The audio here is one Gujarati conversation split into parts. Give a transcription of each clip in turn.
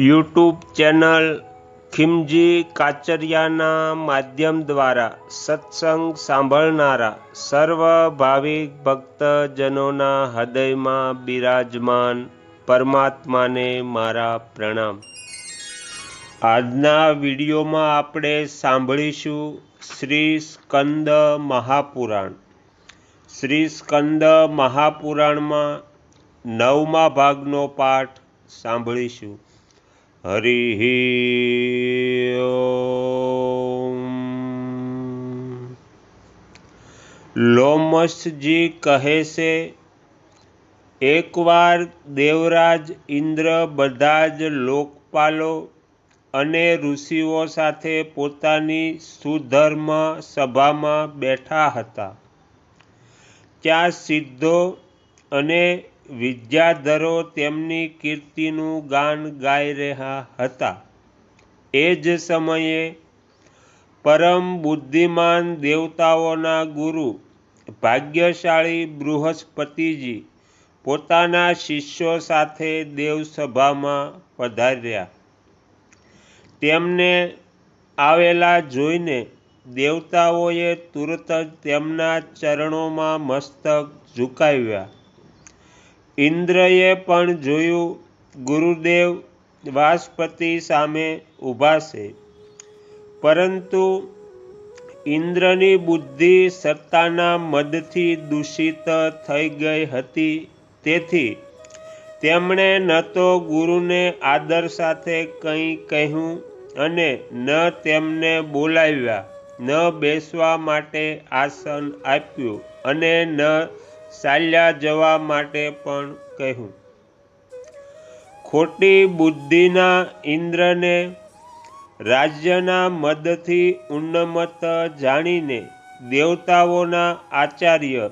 યુટ્યુબ ચેનલ ખિમજી કાચરિયાના માધ્યમ દ્વારા સત્સંગ સાંભળનારા સર્વ ભાવિક ભક્તજનોના હૃદયમાં બિરાજમાન પરમાત્માને મારા પ્રણામ. આજના વિડીયોમાં આપણે સાંભળીશું શ્રી સ્કંદ મહાપુરાણ. શ્રી સ્કંદ મહાપુરાણમાં નવમા ભાગનો પાઠ સાંભળીશું. હરિ લોમસજી કહે છે, એકવાર દેવરાજ ઇન્દ્ર બધા જ લોકપાલો અને ઋષિઓ સાથે પોતાની સુધર્મ સભામાં બેઠા હતા. ત્યાં સિદ્ધો અને વિદ્યાધરો તેમની કીર્તિનું ગાન ગાઈ રહ્યા હતા. એ જ સમયે પરમ બુદ્ધિમાન દેવતાઓના ગુરુ, ભાગ્યશાળી બૃહસ્પતિજી પોતાના શિષ્યો સાથે દેવસભામાં પધાર્યા. તેમને આવેલા જોઈને દેવતાઓએ તુરત જ તેમના ચરણોમાં મસ્તક ઝુકાવ્યા. ઇન્દ્રએ પણ જોયું, ગુરુદેવ વાસપતિ સામે ઊભા છે. પરંતુ ઇન્દ્રની બુદ્ધિ સત્તાના મદથી દૂષિત થઈ ગઈ હતી. તેથી તેમણે ન તો ગુરુને આદર સાથે કંઈ કહ્યું અને ન તેમને બોલાવ્યા, ન બેસવા માટે આસન આપ્યું અને ન ચાલ્યા જવા માટે પણ કહ્યું. ખોટી બુદ્ધિના ઇન્દ્રને રાજ્યના મદથી ઉન્નમત જાણીને દેવતાઓના આચાર્ય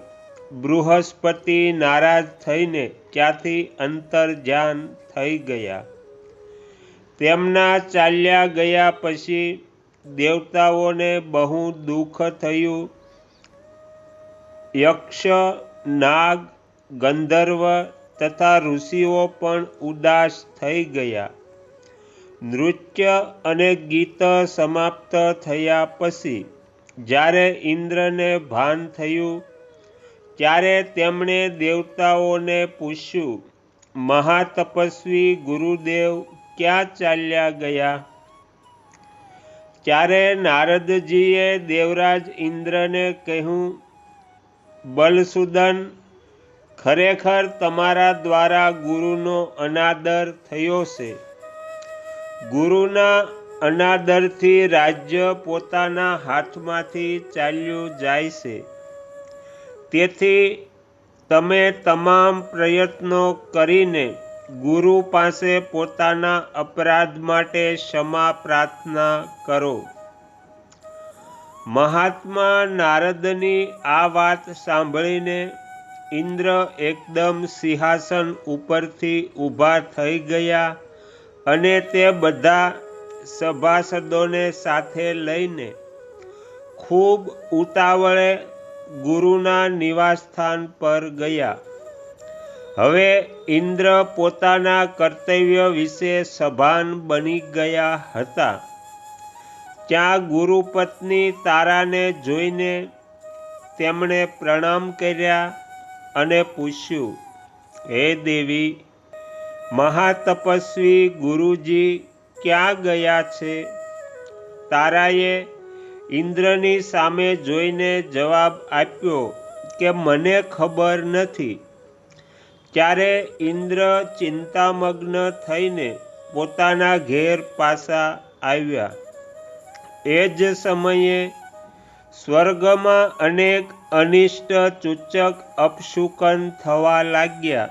બૃહસ્પતિ નારાજ થઈને ત્યાંથી અંતર્ધ્યાન થઈ ગયા? તેમના ચાલ્યા ગયા પછી દેવતાઓને બહુ દુઃખ થયું. યક્ષ નાગ, ગંધર્વ તથા ઋષિઓ પણ ઉદાસ થઈ ગયા. નૃત્ય અને ગીત સમાપ્ત થયા પછી, જ્યારે ઇન્દ્રને ભાન થયું, ત્યારે તેમણે દેવતાઓને પૂછ્યું, મહાતપસ્વી ગુરુદેવ ક્યાં ચાલ્યા ગયા? ત્યારે નારદજીએ દેવરાજ ઇન્દ્રને કહ્યું બલસુદન ખરેખર તમારા દ્વારા ગુરુનો અનાદર થયો છે. ગુરુના અનાદરથી રાજ્ય પોતાના હાથમાંથી ચાલ્યું જાય છે. તેથી તમે તમામ પ્રયત્નો કરીને ગુરુ પાસે પોતાના અપરાધ માટે ક્ષમા પ્રાર્થના કરો. મહાત્મા નારદની આ વાત સાંભળીને ઇન્દ્ર એકદમ સિંહાસન ઉપરથી ઊભા થઈ ગયા અને તે બધા સભાસદોને સાથે લઈને ખૂબ ઉતાવળે ગુરુના નિવાસસ્થાન પર ગયા. હવે ઇન્દ્ર પોતાના કર્તવ્ય વિશે સભાન બની ગયા હતા. ત્યાં ગુરુપત્ની તારાને જોઈને તેમણે પ્રણામ કર્યા અને પૂછ્યું, હે દેવી, મહાતપસ્વી ગુરુજી ક્યાં ગયા છે? તારાએ ઇન્દ્રની સામે જોઈને જવાબ આપ્યો કે મને ખબર નથી. ત્યારે ઇન્દ્ર ચિંતામગ્ન થઈને પોતાના ઘેર પાછા આવ્યા. એ જ સમયે સ્વર્ગમાં અનેક અનિષ્ટ ચૂચક અપશુકન થવા લાગ્યા,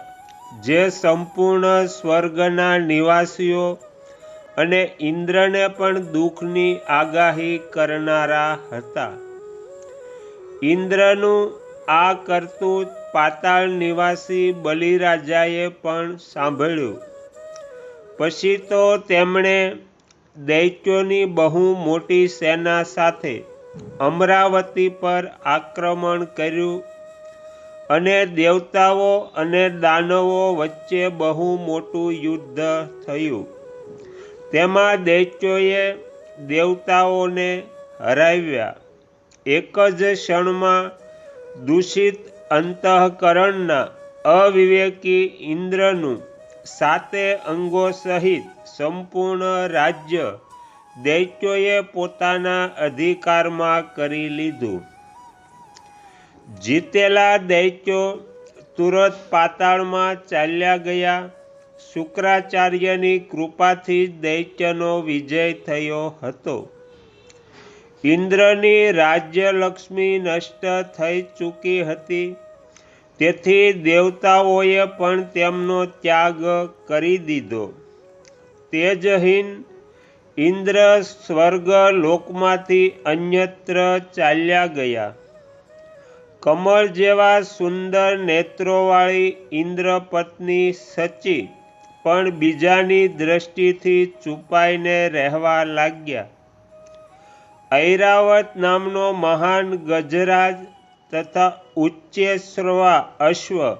જે સંપૂર્ણ સ્વર્ગના નિવાસીઓ અને ઇન્દ્રને પણ દુઃખની આગાહી કરનારા હતા. ઇન્દ્રનું આ કરતું પાતાળ નિવાસી બલિરાજાએ પણ સાંભળ્યું. પછી તો તેમણે દૈત્યોની બહુ મોટી સેના સાથે અમરાવતી પર આક્રમણ કર્યું અને દેવતાઓ અને દાનવો વચ્ચે બહુ મોટું યુદ્ધ થયું. તેમાં દૈત્યોએ દેવતાઓને હરાવ્યા. એક જ ક્ષણમાં દૂષિત અંતઃકરણના અવિવેકી ઇન્દ્રનું સાતે અંગો સહિત સંપૂર્ણ રાજ્ય દૈત્યોએ પોતાના અધિકારમાં કરી લીધું. જીતેલા દૈત્યો તુરત પાતાળમાં ચાલ્યા ગયા. શુક્રાચાર્યની કૃપાથી દૈત્યનો વિજય થયો હતો. ઇન્દ્રની રાજ્યલક્ષ્મી નષ્ટ થઈ ચૂકી હતી. તેથી દેવતાઓએ પણ તેમનો ત્યાગ કરી દીધો. તેજહીન ઇન્દ્ર સ્વર્ગ લોકમાંથી અન્યત્ર ચાલ્યા ગયા. કમળ જેવા સુંદર નેત્રોવાળી ઇન્દ્રપત્ની સચી પણ બીજાની દ્રષ્ટિથી છુપાઈને રહેવા લાગ્યા. ઐરાવત નામનો મહાન ગજરાજ તથા ઉચ્ચેશ્રવા અશ્વ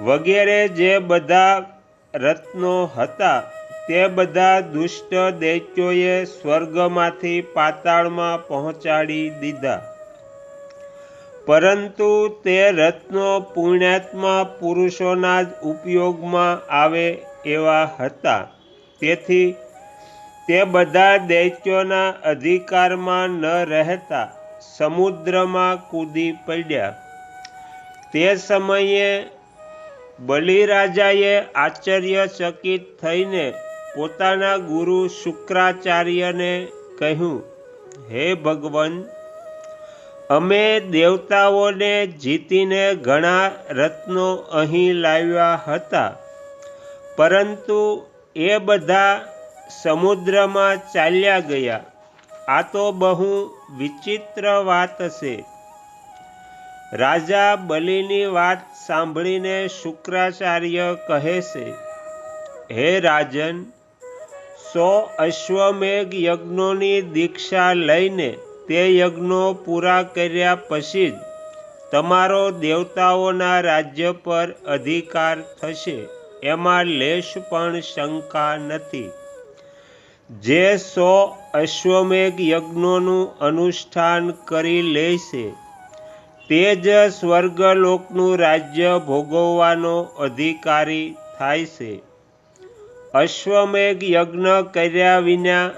વગેરે જે બધા રત્નો હતા તે બધા દુષ્ટ દૈત્યોએ સ્વર્ગમાંથી પાતાળમાં પહોંચાડી દીધા. પરંતુ તે રત્નો પુણ્યાત્મા પુરુષોના જ ઉપયોગમાં આવે એવા હતા. તેથી તે બધા દૈત્યોના અધિકારમાં ન રહેતા સમુદ્રમાં કૂદી પડ્યા. તે સમયે બલિરાજાએ આશ્ચર્યચકિત થઈને પોતાના ગુરુ શુક્રાચાર્યને કહ્યું, હે ભગવાન, અમે દેવતાઓને જીતીને ઘણા રત્નો અહીં લાવ્યા હતા, પરંતુ એ બધા સમુદ્રમાં ચાલ્યા ગયા. આ તો બહુ વિચિત્ર વાત છે. રાજા બલિની વાત સાંભળીને શુક્રાચાર્ય કહે છે, હે રાજન, સો અશ્વમેઘ યજ્ઞોની દીક્ષા લઈને તે યજ્ઞો પૂરા કર્યા પછી જ તમારો દેવતાઓના રાજ્ય પર અધિકાર થશે. એમાં લેશ પણ શંકા નથી. જે સો અશ્વમેઘ યજ્ઞોનું અનુષ્ઠાન કરી લેશે તે જ સ્વર્ગલોકનું રાજ્ય ભોગવવાનો અધિકારી થાય છે. અશ્વમેઘ યજ્ઞ કર્યા વિના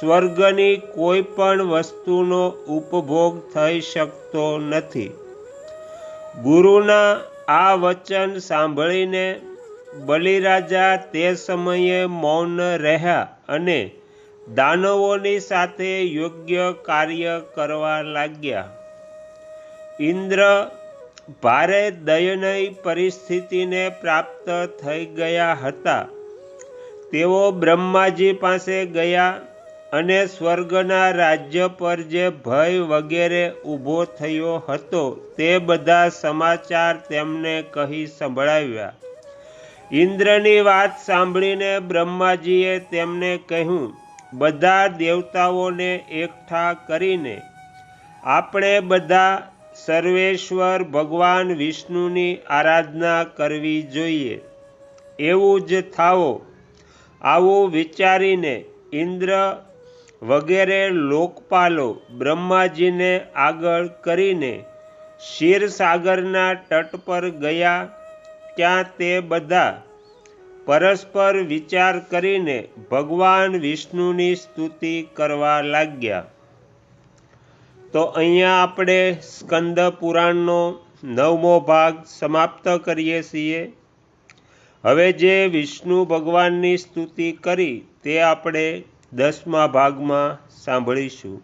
સ્વર્ગની કોઈ પણ વસ્તુનો ઉપભોગ થઈ શકતો નથી. ગુરુના આ વચન સાંભળીને બલિરાજા તે સમયે મૌન રહ્યા અને દાનવોની સાથે યોગ્ય કાર્ય કરવા લાગ્યા. ઇન્દ્ર ભારે દયનય પરિસ્થિતિને પ્રાપ્ત થઈ ગયા હતા. તેઓ બ્રહ્માજી પાસે ગયા અને સ્વર્ગના રાજ્ય પર જે ભય વગેરે ઊભો થયો હતો તે બધા સમાચાર તેમને કહી સંભળાવ્યા. ઇન્દ્રની વાત સાંભળીને બ્રહ્માજીએ તેમને કહ્યું, બધા દેવતાઓને એકઠા કરીને આપણે બધા સર્વેશ્વર ભગવાન વિષ્ણુની આરાધના કરવી જોઈએ. એવું જ થાવો આવું વિચારીને ઇન્દ્ર વગેરે લોકપાલો બ્રહ્માજીને આગળ કરીને ક્ષીરસાગરના તટ પર ગયા ત્યાં તે બધા. પરસ્પર વિચાર કરીને ભગવાન વિષ્ણુની સ્તુતિ કરવા લાગ્યા. તો અહીંયા આપણે સ્કંદ પુરાણનો નવમો ભાગ સમાપ્ત કરીએ છીએ. હવે જે વિષ્ણુ ભગવાનની સ્તુતિ કરી તે આપણે દસમા ભાગમાં સાંભળીશું.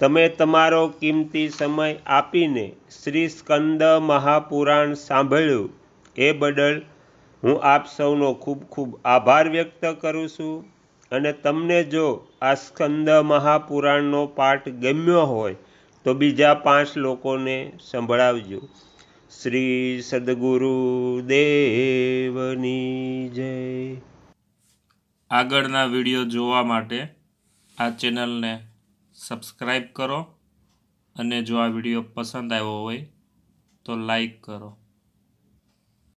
તમે તમારો કિંમતી સમય આપીને શ્રી સ્કંદ મહાપુરાણ સાંભળ્યું. એ બદલ હું આપ સૌનો ખૂબ ખૂબ આભાર વ્યક્ત કરું છું. અને તમને જો આ સ્કંદ મહાપુરાણનો પાઠ ગમ્યો હોય, તો બીજા પાંચ લોકોને સંભળાવજો. શ્રી સદગુરુ દેવની જય. આગળના વીડિયો જોવા માટે આ ચેનલને સબસ્ક્રાઈબ કરો. અને જો આ વીડિયો પસંદ આવ્યો હોય, તો લાઈક કરો.